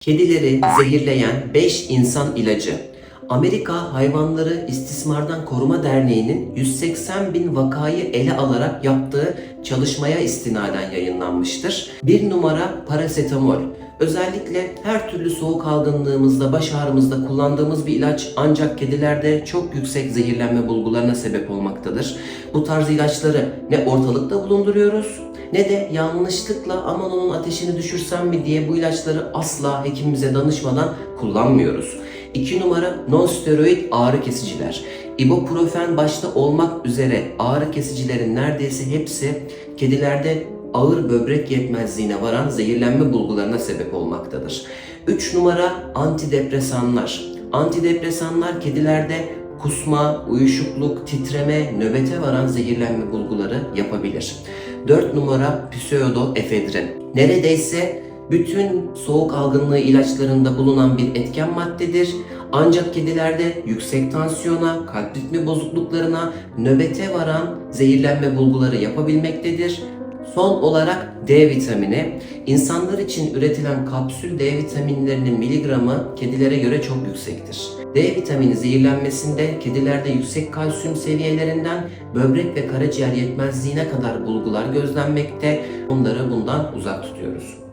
Kedileri zehirleyen 5 insan ilacı. Amerika Hayvanları İstismardan Koruma Derneği'nin 180 bin vakayı ele alarak yaptığı çalışmaya istinaden yayınlanmıştır. Bir numara parasetamol. Özellikle her türlü soğuk algınlığımızda, baş ağrımızda kullandığımız bir ilaç ancak kedilerde çok yüksek zehirlenme bulgularına sebep olmaktadır. Bu tarz ilaçları ne ortalıkta bulunduruyoruz ne de yanlışlıkla aman onun ateşini düşürsem mi diye bu ilaçları asla hekimimize danışmadan kullanmıyoruz. 2 numara non-steroid ağrı kesiciler. Ibuprofen başta olmak üzere ağrı kesicilerin neredeyse hepsi kedilerde ağır böbrek yetmezliğine varan zehirlenme bulgularına sebep olmaktadır. 3 numara antidepresanlar. Antidepresanlar kedilerde kusma, uyuşukluk, titreme, nöbete varan zehirlenme bulguları yapabilir. 4 numara pseudoefedrin. Neredeyse bütün soğuk algınlığı ilaçlarında bulunan bir etken maddedir. Ancak kedilerde yüksek tansiyona, kalp ritmi bozukluklarına, nöbete varan zehirlenme bulguları yapabilmektedir. Son olarak D vitamini. İnsanlar için üretilen kapsül D vitaminlerinin miligramı kedilere göre çok yüksektir. D vitamini zehirlenmesinde kedilerde yüksek kalsiyum seviyelerinden böbrek ve karaciğer yetmezliğine kadar bulgular gözlenmekte. Onları bundan uzak tutuyoruz.